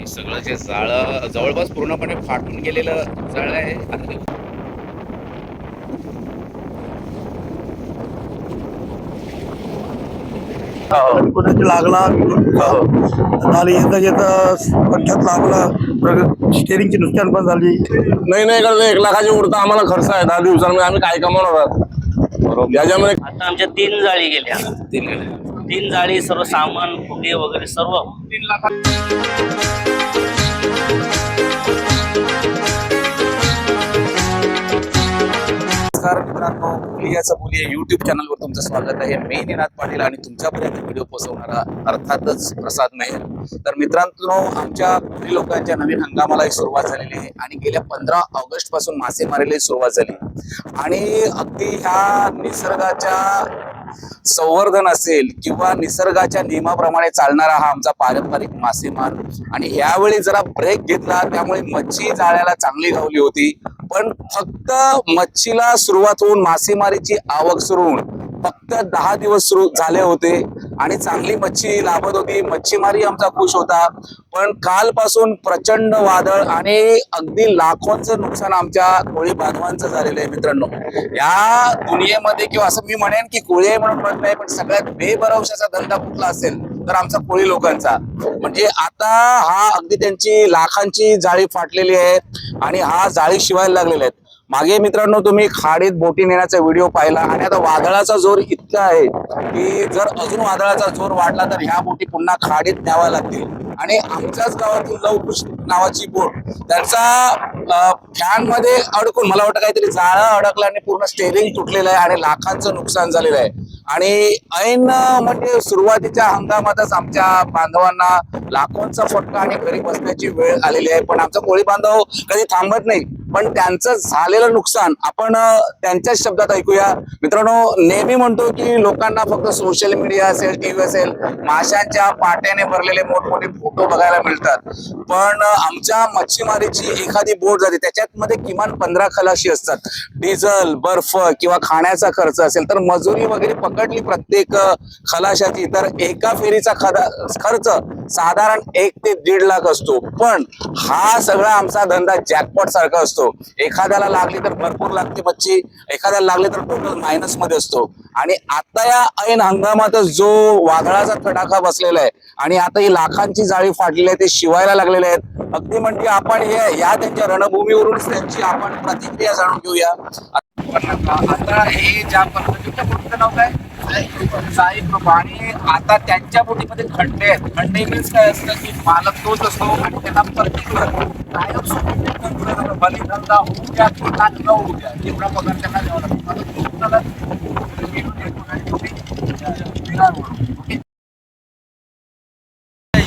आणि सगळं जे जाळं जवळपास पूर्णपणे फाटून गेलेलं जाळं आहे. आता ते कुठे लागला झाली येता येता पट्ट्यात लागला. स्टेरिंगची नुकसान पण झाली. नाही नाही करत एक लाखाची उरता आम्हाला खर्च आहे. दहा दिवसांमध्ये आम्ही काय कमावणार आहोत? याच्यामध्ये आता आमच्या तीन जाळी गेल्या. तीन गेले. तीन जाळी सर्व सामान फुगे वगैरे सर्व तीन लाख नमस्कार मित्रांनो बोलियाचं बोली या युट्यूब चॅनलवर तुमचं स्वागत आहे. मी निनाद पाटील आणि तुमच्यापर्यंत व्हिडिओ पोहोचवणारा अर्थातच प्रसाद मेहर. तर मित्रांनो आमच्या कोळी लोकांच्या नवीन हंगामालाही सुरुवात झालेली आहे आणि गेल्या पंधरा ऑगस्टपासून मासेमारीलाही सुरुवात झाली आणि अगदी ह्या निसर्गाच्या संवर्धन असेल किंवा निसर्गाच्या नियमाप्रमाणे चालणारा हा आमचा पारंपरिक मासेमार. आणि यावेळी जरा ब्रेक घेतला त्यामुळे मच्छी जाळ्याला चांगली लावली होती. पण फक्त मच्छीला सुरुवात होऊन मासेमारीची आवक सुरू होऊन फक्त दहा दिवस सुरू झाले होते आणि चांगली मच्छी लाभत होती. मच्छीमारी आमचा खुश होता. पण कालपासून प्रचंड वादळ आणि अगदी लाखोंचं नुकसान आमच्या कोळी बांधवांचं झालेलं आहे मित्रांनो. या दुनियेमध्ये किंवा असं मी म्हणेन की कोळी म्हणून म्हणत नाही पण सगळ्यात बेभरवशाचा धंदा कुठला असेल तर आमचा कोळी लोकांचा. म्हणजे आता हा अगदी त्यांची लाखांची जाळी फाटलेली आहे आणि हा जाळी शिवायला लागलेल्या आहेत. मागे मित्रांनो तुम्ही खाडीत बोटी नेण्याचा व्हिडिओ पाहिला आणि आता वादळाचा जोर इतका आहे की जर अजून वादळाचा जोर वाढला तर ह्या बोटी पुन्हा खाडीत न्याव्या लागतील. आणि आमच्याच गावातील लवकुश नावाची बोट त्याचा फॅनमध्ये अडकून मला वाटतं काहीतरी जाळं अडकलं आणि पूर्ण स्टेरिंग तुटलेलं आहे आणि लाखांचं नुकसान झालेलं आहे. आणि ऐन म्हणजे सुरुवातीच्या हंगामातच आमच्या बांधवांना लाखोंचा फटका आणि घरी बसण्याची वेळ आलेली आहे. पण आमचा कोळी बांधव कधी थांबत नाही. पण त्यांचं झालेलं नुकसान आपण त्यांच्याच शब्दात ऐकूया. मित्रांनो नेहमी म्हणतो की लोकांना फक्त सोशल मीडिया असेल टीव्ही असेल माशांच्या पाट्याने भरलेले मोठमोठे फोटो बघायला मिळतात. पण आमच्या मच्छीमारीची एखादी बोट जाते त्याच्यात मध्ये किमान पंधरा खलाशी असतात. डिझेल बर्फ किंवा खाण्याचा खर्च असेल तर मजुरी वगैरे पकडली प्रत्येक खलाशाची तर एका फेरीचा खदा खर्च साधारण एक ते दीड लाख असतो. पण हा सगळा आमचा धंदा जॅकपॉट सारखा असतो. एखाद्याला लागली तर भरपूर लागते मच्छी एखाद्याला लागली तर टोटल मायनसमध्ये असतो. आणि आता या ऐन हंगामातच जो वादळाचा तडाखा बसलेला आहे आणि आता ही लाखांची जाळी फाटलेली आहे ते शिवायला लागलेले आहेत. अगदी म्हणजे आपण हे या त्यांच्या रणभूमीवरूनच त्यांची आपण प्रतिक्रिया जाणून घेऊया. आता हे ज्या पद्धतीच्या नाव काय? साई आणि आता त्यांच्या बोटीमध्ये खड्डे आहेत. खड्डे मीन्स काय असतं की मालक तोच असतो आणि त्यांना पर्टिक्युलर कायम सुट्टी बलिधंदा होऊ द्या किंवा न होऊ द्या एवढा पगार त्यांना द्यावा लागतो. आता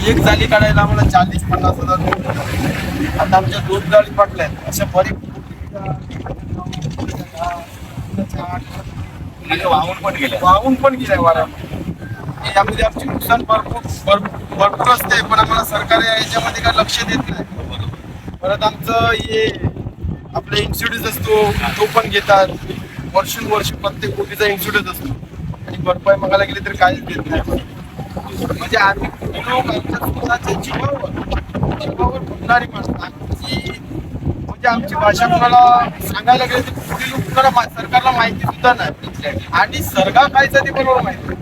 एक जाली काढायला आम्हाला चाळीस पन्नास हजार आता आमच्या दोन जाळी पडल्या अशा बरेच म्हणजे वाहून पण गेले. वाहून पण गेले वाऱ्यामध्ये यामध्ये आमचे नुकसान भरपूर भरपूर भरपूर असते पण आम्हाला सरकार याच्यामध्ये काय लक्ष देत नाही. परत आमचं हे आपला इन्शुरन्स असतो तो पण घेतात. वर्षोनवर्ष प्रत्येक कोटीचा इन्शुरन्स असतो. आणि भरपाई मागायला गेली तर काहीच देत नाही म्हणजे आम्ही लोक आमच्या स्वतःच्या जीवावर जीवावर फुटणारी माणसं. आमची म्हणजे आमची भाषा कोणाला सांगायला गेले तर कुठली लोक कोणाला सरकारला माहिती सुद्धा नाही. आणि सरकार खायचं ते बरोबर माहिती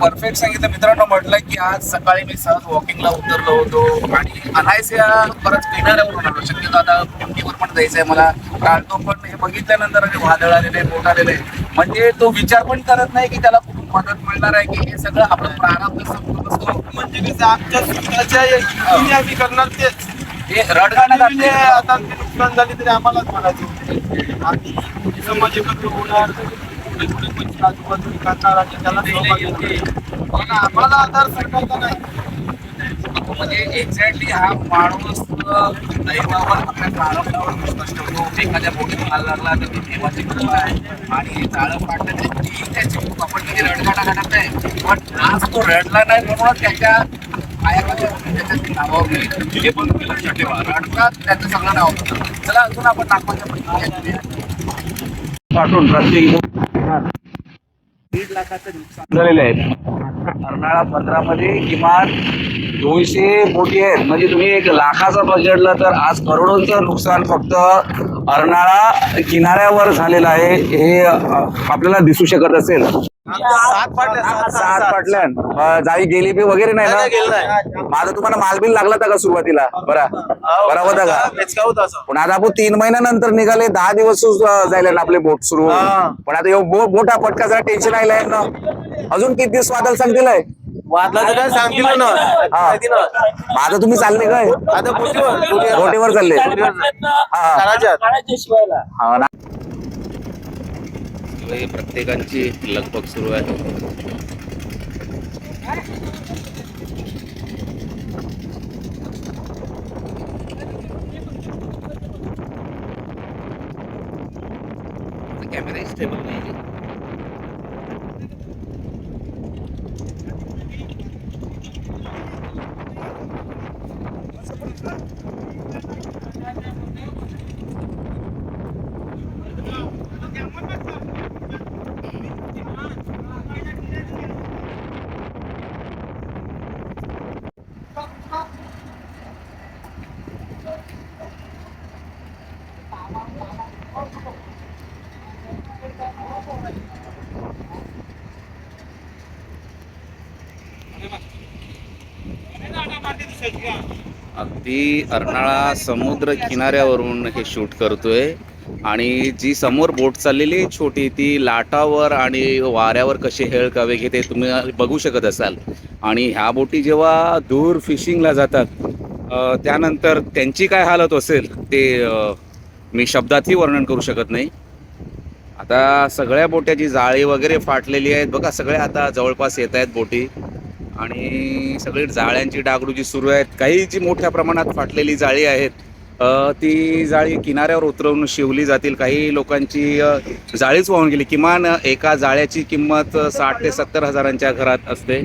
परफेक्ट सांगितलं. मित्रांनो म्हटलं की आज सकाळी मी सहज वॉकिंगला उतरलो होतो. आणि अनायसे परत किनाऱ्यावरून आलो. शक्यतो आता पिंडीवर पण जायचंय मला. टाळतो पण हे बघितल्यानंतर आणि वादळ आलेले बोट आलेले. म्हणजे तो विचार पण करत नाही की त्याला कुठून मदत मिळणार आहे की हे सगळं आपलं प्रारंभ संपूर्ण असतो. म्हणजे कसं आमच्या स्वतःच्या करणार तेच. हे आता नुकसान झाली तरी आम्हालाच म्हणायचं आम्ही समाज एकत्र होणार करणार आणि त्याला सहभागी होणार. पण आम्हाला आधार नाही. म्हणजे एक्झॅक्टली हा माणूस दैवावर आपल्या प्रारंभावर विश्वास ठेवतो. एखाद्या बोटीत माल लागला तर ती देवाची कृपा आहे. आणि जाळं फाटलं तरी ती त्याची कृपा पण कधी रडगाणं घालत नाही. पण आज तो रडला नाही म्हणून त्याच्या नावावर हे पण तुम्ही लक्षात ठेवा त्याचं सगळं नाव होतं चला अजून आपण नागपूरच्या दीड लाखाचं नुकसान झालेलं आहे. अर्नाळा पंधरामध्ये किमान दोनशे कोटी आहेत. म्हणजे तुम्ही एक लाखाचं बजेटला तर आज करोडोंचं नुकसान फक्त अर्नाळा किनाऱ्यावर झालेलं आहे. हे आपल्याला दिसू शकत असेल. सात पाटल्या सात पाटल्यान जाळी गेली बी वगैरे नाही ना? माझा तुम्हाला मालबिल लागला होता का सुरुवातीला? बरा. बरा होता का? पण आता आपण तीन महिन्यानंतर निघाले दहा दिवस जायला ना आपले बोट सुरू. होऊन. पण आता ह्यो बो- मोठा फटका जरा टेन्शन आलाय ना अजून किती दिवस वादळ सांगतील आहे? वादलाचं काय सांगतील ना? हा. मग आता तुम्ही चालले काय? आता बोटीवर बोटीवर. चालले. हा. हा ना. प्रत्येकांची लगबग सुरू आहे. कॅमेरा स्टेबल नाही अगदी अर्नाळा समुद्र किनाऱ्यावरून हे शूट करतोय. आणि जी समोर बोट चाललेली आहे छोटी ती लाटावर आणि वाऱ्यावर कशी हेळकावे घेते तुम्ही बघू शकत असाल. आणि ह्या बोटी जेव्हा दूर फिशिंगला जातात त्यानंतर त्यांची काय हालत असेल ते मी शब्दातही वर्णन करू शकत नाही. आता सगळ्या बोट्याची जाळी वगैरे फाटलेली आहेत. बघा सगळ्या आता जवळपास येत आहेत बोटी. आणि सगळी जाळ्यांची डागडुजी सुरू आहेत. काही जी मोठ्या प्रमाणात फाटलेली जाळी आहेत ती जाळी किनाऱ्यावर उतरवून शिवली जातील. काही लोकांची जाळीच वाहून गेली. किमान एका जाळ्याची किंमत साठ ते सत्तर हजारांच्या घरात असते.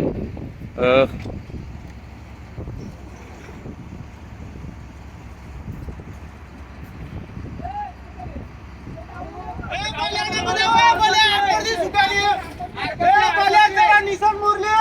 मुरली.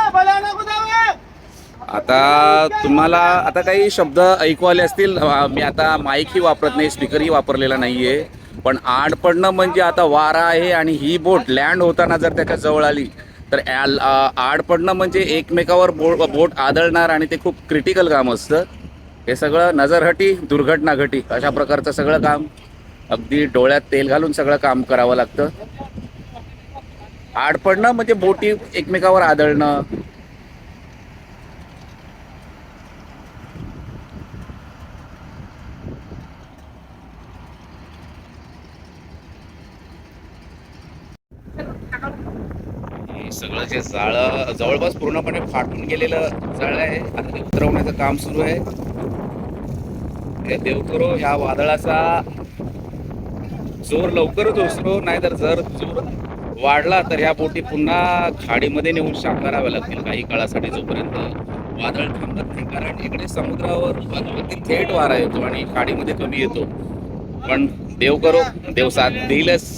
आता तुम्हाला आता काही शब्द ऐकू आले असतील मी आता माईकही वापरत नाही स्पीकरही वापरलेला नाही आहे पण आड पडणं म्हणजे आता वारा आहे आणि ही बोट लँड होताना जर त्याच्याजवळ आली तर ॲल- आड पडणं म्हणजे एकमेकावर बो बोट आदळणार आणि ते खूप क्रिटिकल काम असतं. हे सगळं नजरहटी दुर्घटना घटी अशा प्रकारचं सगळं काम. अगदी डोळ्यात तेल घालून सगळं काम करावं लागतं. आड पडणं म्हणजे बोटी एकमेकावर आदळणं सगळं जे जाळं जवळपास पूर्णपणे फाटून गेलेलं जाळं आहे. आता ते उतरवण्याचं काम सुरू आहे. हे देव करो ह्या वादळाचा जोर लवकरच उसरो नाहीतर जर जोर वाढला तर ह्या बोटी पुन्हा खाडीमध्ये नेऊन शाकाराव्या लागतील काही काळासाठी जोपर्यंत वादळ थांबत नाही. कारण इकडे समुद्रावर अगदी थेट वारा येतो आणि खाडीमध्ये कमी येतो. पण देव करो देव साथ देईलच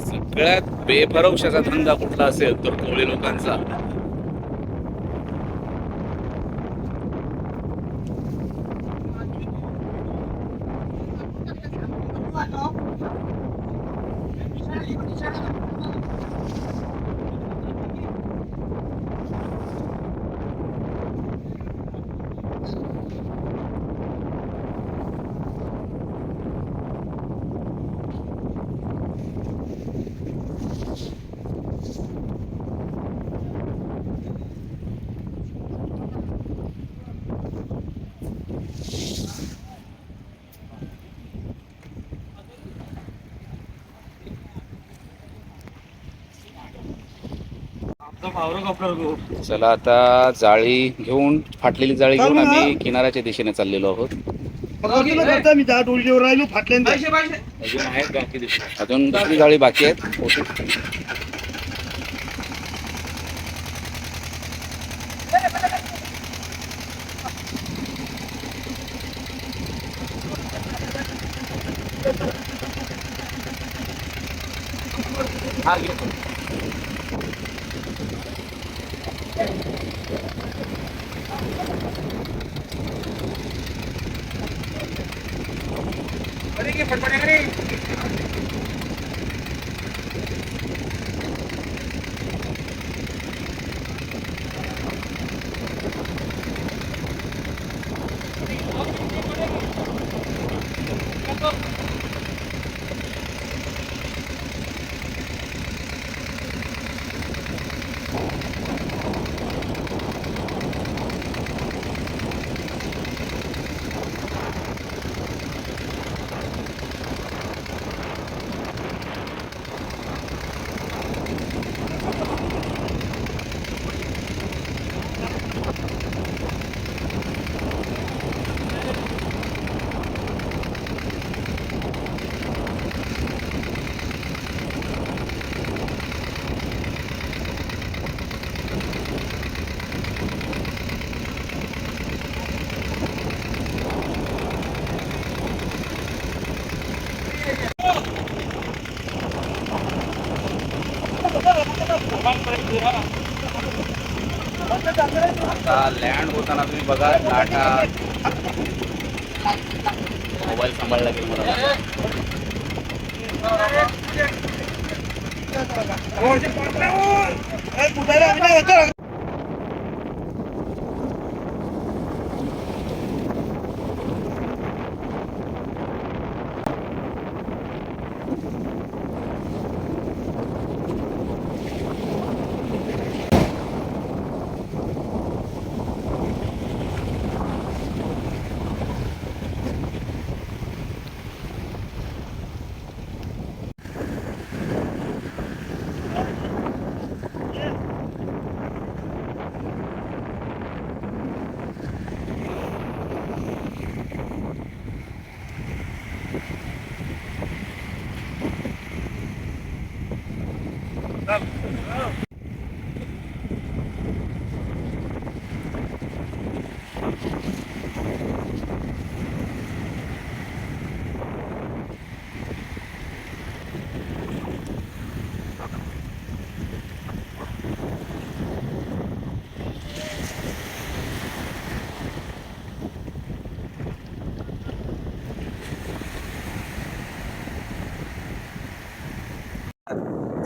सगळ्यात बेभरवशाचा धंदा कुठला असेल तर कोळी लोकांचा. चला आता जाळी घेऊन फाटलेली जाळी घेऊन आम्ही किनाऱ्याच्या दिशेने चाललेलो आहोत. अजून दुसरी जाळी बाकी आहेत. 어. आता लँड होताना तुम्ही बघा लाटा मोबाईल सांभाळला लागेल मला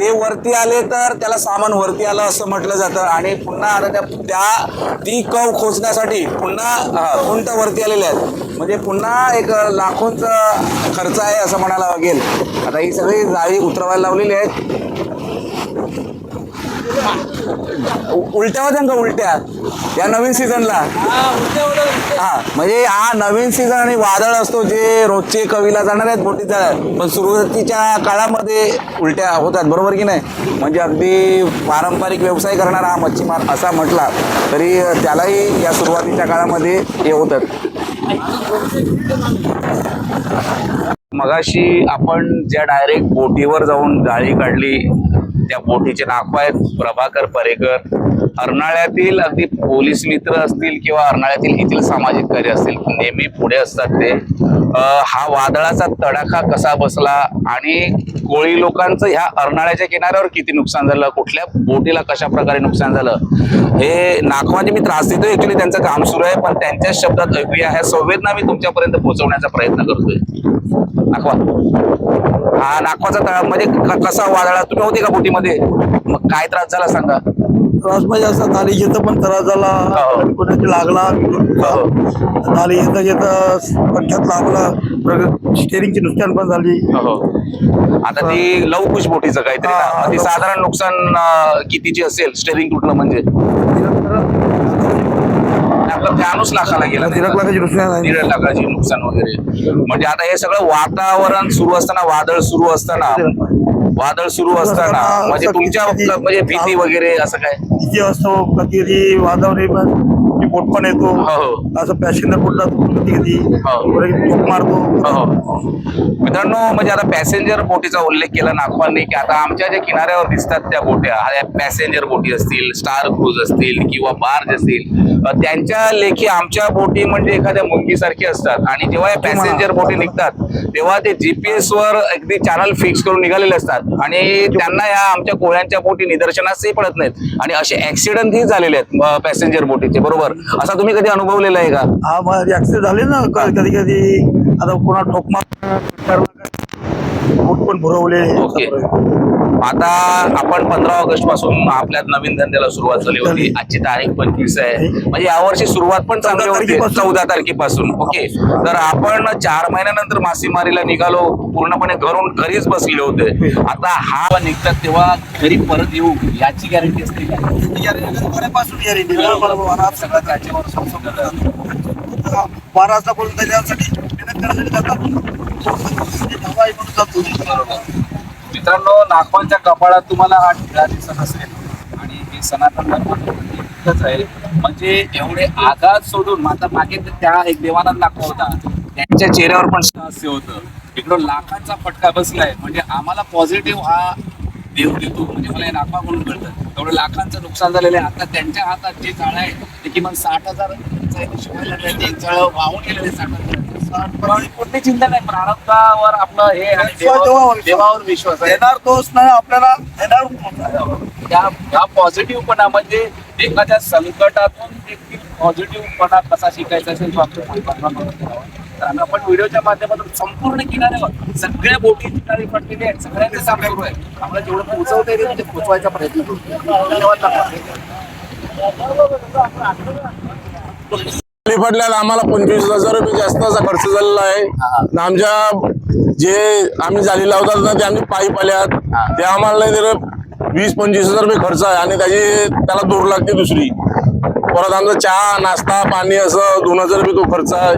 ते वरती आले तर त्याला सामान वरती आलं असं म्हटलं जातं. आणि पुन्हा आता त्या त्या ती कव खोचण्यासाठी पुन्हा उंट वरती आलेले आहेत. म्हणजे पुन्हा एक लाखोंचा खर्च आहे असं म्हणायला लागेल. आता ही सगळी जाळी उतरवायला लावलेली आहेत. उलट्या होत्या का उलट्या? या नवीन सीझनला हा म्हणजे हा नवीन सीझन आणि वादळ असतो जे रोजचे कवीला जाणार आहेत बोटीचा पण सुरुवातीच्या काळामध्ये उलट्या होतात बरोबर की नाही? म्हणजे अगदी पारंपरिक व्यवसाय करणारा हा मच्छीमार असा म्हटला तरी त्यालाही या सुरुवातीच्या काळामध्ये हे होतात मगाशी आपण ज्या डायरेक्ट बोटीवर जाऊन जाळी काढली त्या बोटीचे नाव आहेत. प्रभाकर परेकर. अर्नाळ्यातील अगदी पोलीस मित्र असतील किंवा अर्नाळ्यातील येथील सामाजिक कार्य असतील नेहमी पुढे असतात ते. हा वादळाचा तडाखा कसा बसला आणि कोळी लोकांचं ह्या अर्नाळ्याच्या किनाऱ्यावर किती नुकसान झालं? कुठल्या बोटीला कशा प्रकारे नुकसान झालं? हे नाखवाचे मी त्रास देतोय. ऍक्च्युली त्यांचं काम सुरू आहे पण त्यांच्या शब्दात ऐकूया. ह्या संवेदना मी तुमच्यापर्यंत पोहोचवण्याचा प्रयत्न करतोय. नाखवा हा नाखवाचा तळा म्हणजे कसा वादळा? तुम्ही होते का बोटीमध्ये? मग काय त्रास झाला सांगा. त्रास म्हणजे असा नाली घेतं पण त्रास झाला हो. कोणाची लागला नाली घेता घेता पट्ट्यात लागला स्टेरिंगची नुकसान पण झाली हो. आता ती लवकुश बोटीचं काहीतरी ना. हा, हा, मग ती लवकुश. साधारण नुकसान अं, कितीची असेल स्टेरिंग तुटलं म्हणजे आपलं फॅनच लाखाला गेला दीड लाखाची नुकसान झाली दीड लाखाची नुकसान वगैरे म्हणजे आता हे सगळं वातावरण सुरू असताना वादळ सुरू असताना वादळ सुरू असताना म्हणजे तुमच्या म्हणजे भीती वगैरे असं काय? किती असतो कधी वादळ पण बोट पण येतो. हो हो. असं पॅसेंजर बोटला कधी कधी हो. मारतो. हो. मित्रांनो म्हणजे आता पॅसेंजर बोटीचा उल्लेख केला नागपालने की आता आमच्या ज्या किनाऱ्यावर दिसतात त्या बोट्या पॅसेंजर बोटी असतील स्टार क्रूज असतील किंवा बार्ज असतील अ, त्यांच्या लेखी आमच्या बोटी म्हणजे एखाद्या मुंगीसारखी असतात. आणि जेव्हा या पॅसेंजर बोटी निघतात तेव्हा ते जीपीएस वर अगदी चॅनल फिक्स करून निघालेले असतात. आणि त्यांना या आमच्या कोळ्यांच्या बोटी निदर्शनासही पडत नाहीत. आणि असे ऍक्सिडेंट ही झालेले आहेत पॅसेंजर बोटीचे. बरोबर? असा तुम्ही कधी अनुभवलेला आहे का? हा मग ऍक्सिडेंट झाले ना कधी कधी आता कोणा ठोकमा बोट पण भरवले ओके. आता आपण पंधरा ऑगस्टपासून आपल्या नवीन धंद्याला सुरुवात झाली होती. आजची तारीख पंचवीस आहे. म्हणजे यावर्षी सुरुवात पण चांगली होती. चौदा तारखेपासून. ओके. तर आपण चार महिन्यानंतर मासेमारीला निघालो. पूर्णपणे घरून घरीच बसले होते. आता हा निघतात तेव्हा घरी परत येऊ. याची गॅरंटी असते बोलून त्याच्यासाठी मित्रांनो नागपूरच्या कपाळात तुम्हाला हा ढिगा दिसत असेल आणि हे सनातन धर्माचं आहे. म्हणजे एवढे आघात सोडून माझा मागे तर त्या एक देवानंद नागपूर होता. त्यांच्या चेहऱ्यावर पण हास्य होतं. इकडं लाखांचा फटका बसलाय. म्हणजे आम्हाला पॉझिटिव्ह हा देव देतो. म्हणजे मला हे नागपा म्हणून कळतं. एवढं लाखांचं नुकसान झालेलं आहे. आता त्यांच्या हातात जे जाळं आहे ते किमान साठ हजार कुठली वाहून कोणती चिंता नाही प्रारब्धावर आपलं हे आणि विश्वास देवावर देवावर विश्वास आहे देणार तोच नाही आपल्याला देणार त्या ह्या पॉझिटिव्हपणा म्हणजे एखाद्या संकटातून देखील पॉझिटिव्हपणा कसा शिकायचा असेल तो आपल्या करावा. आम्ही आपण व्हिडिओच्या माध्यमातून संपूर्ण किनाऱ्यावर सगळ्या बोटी ठिकाणी पडलेली आहेत सगळ्यांचे सामने सुरू आहे आम्हाला जेवढं पोहोचवता येईल ते पोहोचवायचा प्रयत्न करू धन्यवाद पडल्याला आम्हाला पंचवीस हजार रुपये जास्त असा खर्च झालेला आहे. आमच्या जे आम्ही जाली लावतात ना ते आम्ही पाईप आल्यात. ते आम्हाला नाही वीस पंचवीस हजार रुपये खर्च आहे. आणि त्याची त्याला दूर लागते दुसरी. परत आमचा चहा नाश्ता पाणी असं दोन हजार रुपये तो खर्च आहे.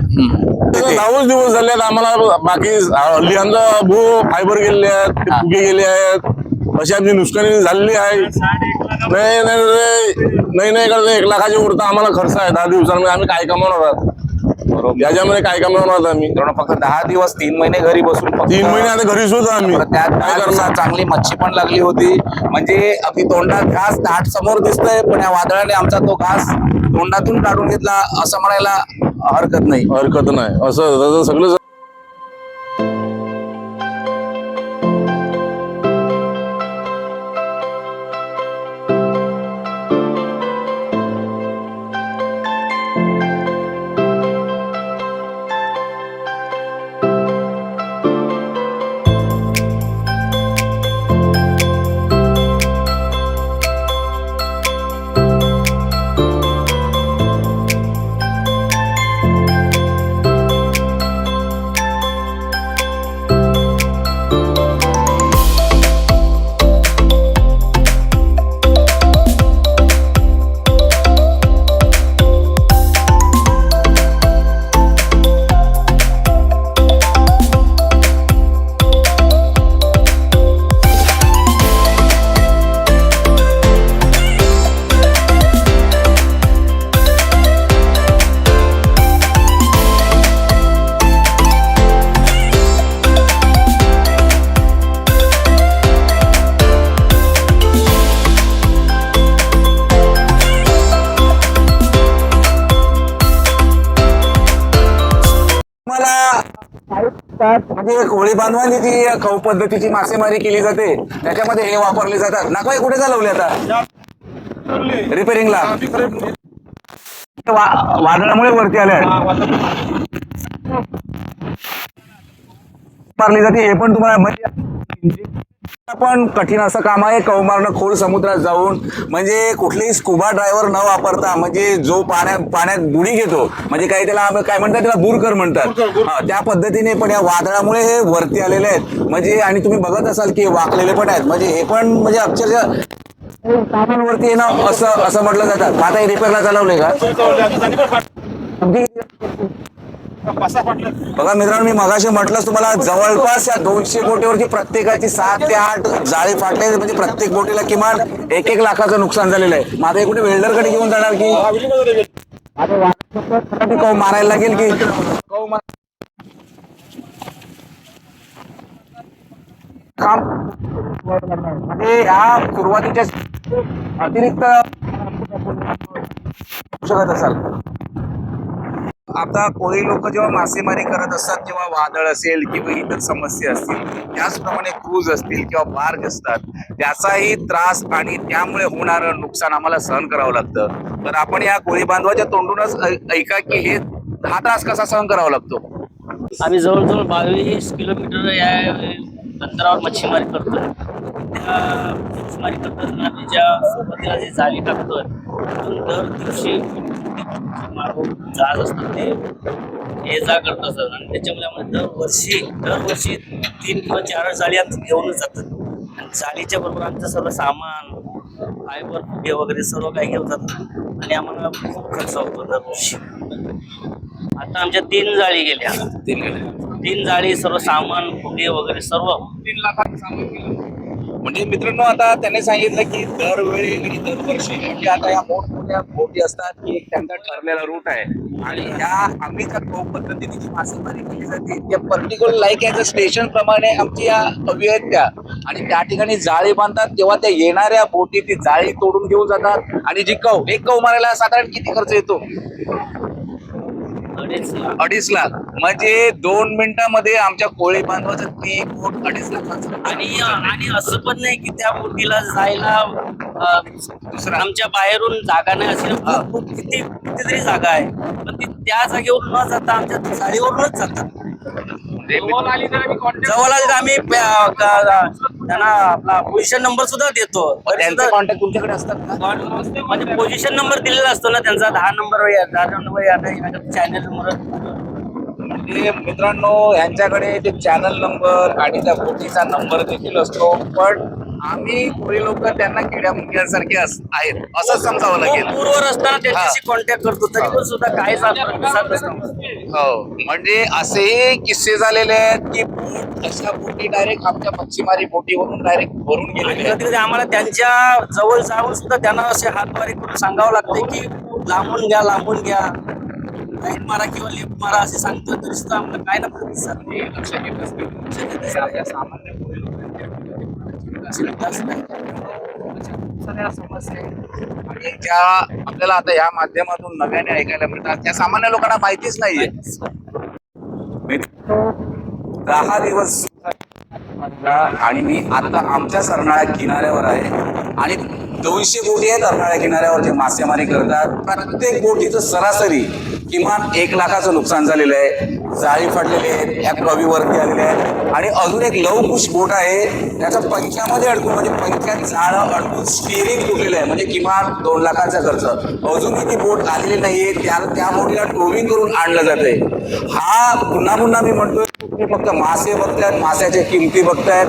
दहाच दिवस झाले आहेत. आम्हाला बाकी हल्ली आमचा भू फायबर गेलेले आहेत फुगे गेले आहेत. अशी आमची नुकसानी झालेली आहे. नाही. नाही नाही करत. एक लाखाच्या उरता आम्हाला खर्च आहे. दहा दिवसांमध्ये आम्ही काय कमावणार आहोत? याच्यामध्ये काय कमावणार आहोत आम्ही? फक्त दहा दिवस तीन महिने घरी बसून फक्त- तीन महिने आता घरी सुद्धा आम्ही. बरं, त्यात काय करणार? चांगली मच्छी पण लागली होती. म्हणजे अगदी तोंडात घास ताट समोर दिसतंय पण या वादळाने आमचा तो घास तोंडातून काढून घेतला असं म्हणायला हरकत नाही. हरकत नाही. असं तसं सगळं म्हणजे होळी बांधवानी जी खाऊ पद्धतीची मासेमारी केली जाते त्याच्यामध्ये हे वापरले जातात. नागबाई कुठे चालवले आता? रिपेरिंगला. वा- वादळामुळे वरती आल्या. मारली जाते हे पण तुम्हाला म्हणजे पण कठीण असं काम आहे. कौ मारणं खोल समुद्रात जाऊन म्हणजे कुठलेही स्कुबा ड्रायव्हर न वापरता म्हणजे जो पाण्यात पाण्यात बुडी घेतो म्हणजे काही त्याला काय म्हणतात त्याला बुरकर म्हणतात. हा, त्या पद्धतीने पण या वादळामुळे हे वरती आलेले आहेत. म्हणजे आणि तुम्ही बघत असाल की वाकलेले पण आहेत. म्हणजे हे पण म्हणजे अक्षरशः कामांवरती येणं असं असं म्हटलं जातात आता हे रिपेअरला चालवले का? अगदी बघा मित्रांनो मी मगाशी म्हटलं तुम्हाला जवळपास या दोनशे बोटीवरची प्रत्येकाची सात ते आठ जाळी फाटले म्हणजे प्रत्येक बोटीला किमान एक एक लाखाचं नुकसान झालेलं आहे. माझा कुठे वेल्डरकडे घेऊन जाणार की? कौ मारायला लागेल की? कौ काम म्हणजे या सुरुवातीच्या अतिरिक्त शकत असाल. आता कोळी लोक जेव्हा मासेमारी करत असतात तेव्हा वादळ असेल किंवा इतर समस्या असतील त्याचप्रमाणे क्रूज असतील किंवा बार्ग असतात त्याचाही त्रास आणि त्यामुळे होणारं नुकसान आम्हाला सहन करावं लागतं. तर आपण या कोळी बांधवाच्या तोंडूनच ऐका की हे हा त्रास कसा सहन करावा लागतो? आम्ही जवळजवळ बावीस किलोमीटर या अंतरावर मच्छीमारी करतोय. त्या मच्छीमारी करताना आम्ही ज्या सुरुवातीला जे जाळी टाकतोय दर दिवशी जहाज असतात ते. ये जा करत असतात आणि त्याच्यामुळे आम्हाला दरवर्षी दरवर्षी तीन किंवा चार जाळी आमची घेऊनच जातात. आणि जाळीच्या बरोबर आमचं सर्व सामान फायबर फुगे वगैरे सर्व काही घेऊन जातात. आणि आम्हाला खूप खर्च होतो दरवर्षी. आता आमच्या तीन जाळी गेल्या. तीन जाळी सर्व सामान फुगे वगैरे सर्व. तीन लाखाचं सामान केलं. म्हणजे मित्रांनो आता त्याने सांगितलं की दरवेळी आणि दरवर्षी म्हणजे आता या मोठमोठ्या बोटी असतात की एक त्यांचा ठरलेला रूट आहे. आणि या आम्ही तर भाऊ पद्धतीने जी मासेमारी केली जाते त्या particular like as a station प्रमाणे आमची या हवी आहेत त्या. आणि त्या ठिकाणी जाळी बांधतात तेव्हा त्या येणाऱ्या बोटी ती जाळी तोडून घेऊन जातात. आणि जी कव एक कव मारायला साधारण किती खर्च येतो? अडीच लाख. लाख. म्हणजे दोन मिनिटामध्ये आमच्या कोळी बांधवाचं ती बोट अडीच लाखाचं आणि आणि असं पण नाही की त्या बोटीला जायला दुसरा. आमच्या बाहेरून जागा नाही असेल. खूप- किती कितीतरी जागा आहे. पण ती त्या जागेवर न जाता आमच्या जाळीवरूनच जातात. जवळ आली तर आम्ही प- क- त्यांना आपला पोझिशन नंबर सुद्धा देतो. तरी त्यांचे सुद्धा- कॉन्टॅक्ट तुमच्याकडे असतात का? म्हणजे पोझिशन नंबर दिलेला असतो ना त्यांचा दहा नंबर दहा नंबर या चॅनल नंबर म्हणजे मित्रांनो यांच्याकडे ते चॅनल नंबर आणि त्या बोटीचा नंबर देखील असतो पण आम्ही कोळी लोक त्यांना किड्या मुंग्यांसारखे आहेत. असं समजावं लागेल. पूर्वर असताना त्यांच्याशी कॉन्टॅक्ट करतो. तरी पण सुद्धा काहीच प्रतिसाद हो. म्हणजे असेही किस्से झालेले आहेत की बोट अशा बोटी डायरेक्ट आमच्या मच्छीमारी बोटीवरून डायरेक्ट भरून आहेत. कधी कधी आम्हाला त्यांच्या जवळ जाऊन सुद्धा त्यांना असे हातवारे करून सांगावं लागतंय की लांबून घ्या लांबून घ्या. राईट मारा किंवा लेफ्ट मारा असे सांगतो तरी सुद्धा आम्हाला काय ना प्रतिसाद नाही. लक्ष देत असतील. लक्ष देत असतील. या सामान्य कोळी लोकांच्या चिंता असते. सगळ्या समस्या आणि ज्या आपल्याला आता या माध्यमातून नव्याने ऐकायला मिळतात. त्या सामान्य लोकांना माहितीच नाहीये. दहा दिवस आणि मी आता आमच्या सरनाळ्या किनाऱ्यावर आहे. आणि दोनशे बोटी आहेत अर्नाळ्या किनाऱ्यावर जे मासेमारी करतात. प्रत्येक बोटीचं सरासरी किमान एक लाखाचं नुकसान झालेलं आहे. जाळी पडलेले आहेत ह्या या कवीवरती आलेले आहेत. आणि अजून एक लवकुश बोट आहे त्याच्या पंख्यामध्ये अडकून म्हणजे पंख्यात जाळं अडकून स्टिअरिंग तुटलेलं आहे. म्हणजे किमान दोन लाखाचा खर्च. अजूनही ती बोट आलेली नाहीये त्या त्या बोटीला टोविंग करून आणलं जातंय. हा पुन्हा पुन्हा मी म्हणतोय तुम्ही फक्त मासे बघतायत माशाच्या किमती बघतायत.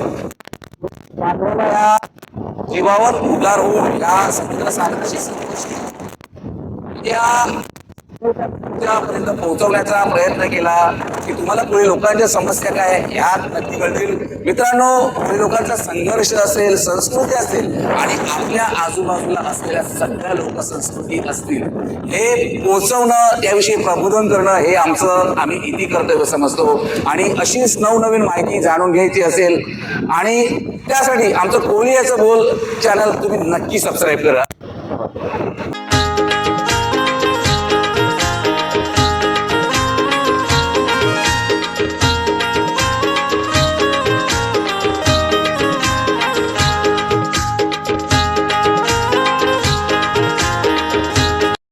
जीवावर उदार होऊन या समुद्र सागराशी संपुष्टी या पर्यंत पोहोचवण्याचा प्रयत्न केला की तुम्हाला पुढे लोकांच्या समस्या काय आहे, ह्या नक्की कळतील. मित्रांनो पुढे लोकांचा संघर्ष असेल संस्कृती असेल आणि आपल्या आजूबाजूला असलेल्या सगळ्या लोक संस्कृती असतील. हे पोहोचवणं त्याविषयी प्रबोधन करणं हे आमचं आम्ही इति कर्तव्य समजतो. आणि अशीच नवनवीन माहिती जाणून घ्यायची असेल आणि त्यासाठी आमचं कोळी याचं बोल चॅनल तुम्ही नक्की सबस्क्राईब करा.